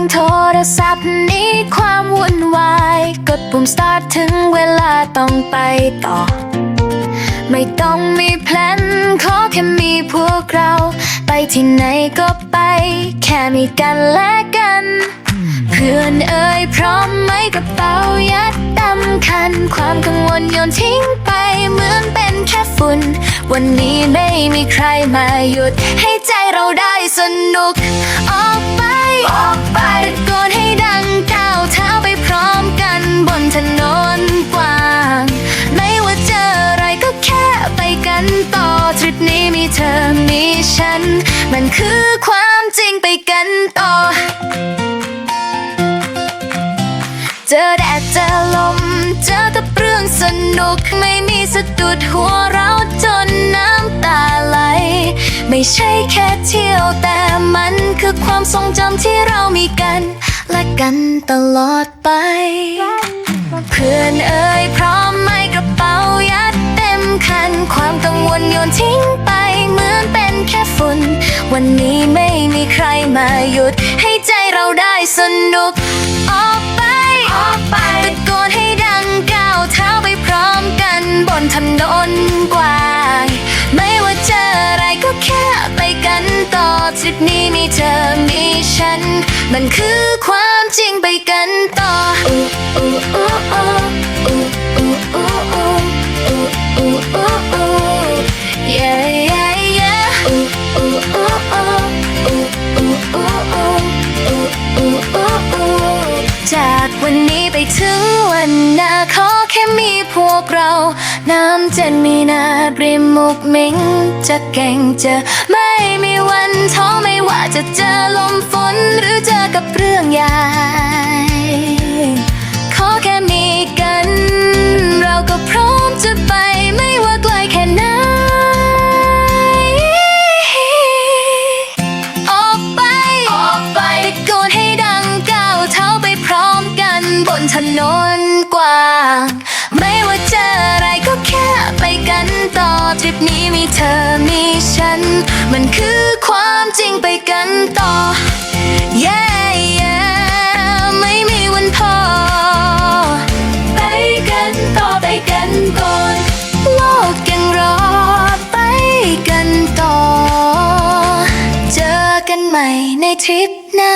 รื่องโทรศัพท์นี้ความวุ่นวาย กดปุ่ม start ถึงเวลาต้องไปต่อ ไม่ต้องมีแพลนขอแค่มีพวกเรา ไปที่ไหนก็ไป แค่มีกันและกัน เพื่อนเอ่ยพร้อมไหมกระเป๋ายัดตำคันความกังวลโยนทิ้งไปเหมือนเป็นแค่ฝุ่น วันนี้ไม่มีใครมาหยุด ให้ใจเราได้สนุกอ นต่อทริปนี้มีเธอมีฉัน มันคือความจริงไปกันต่อ เจอแดดเจอลม เจอกับเรื่องสนุกไม่มีสะดุดหัวเราจนน้ำตาไหล ไม่ใช่แค่เที่ยวแต่มันคือความทรงจำที่เรามีกัน และกันตลอดไป เพื่อนเอ่ยพร้อม คันความกังวลโยนทิ้งไปเหมือนเป็นแค่ฝุ่น วันนี้ไม่มีใครมาหยุด ให้ใจเราได้สนุก ออกไปออกไปตะโกนให้ดังก้าวเท้าไปพร้อมกันบนถนนกว้าง ไม่ว่าเจออะไรก็แค่ไปกันต่อทริปนี้มีเธอมีฉัน มันคือความจริงไปกันต่ออู้อู้อู้อู้ จากวันนี้ไปถึงวันหน้าขอแค่มีพวกเรา น้ำเจนมีนาบริมมุกมิงจะเก่งจะไม่มีวันท้อไม่ นถนนกว้าง ไม่ว่าเจออะไรก็แค่ไปกันต่อทริปนี้มีเธอมีฉัน มันคือความจริงไปกันต่อ yeah yeah ไม่มีวันพอ ไปกันต่อไปกันก่อนโลกยังรอไปกันต่อ เจอกันใหม่ในทริปหน้า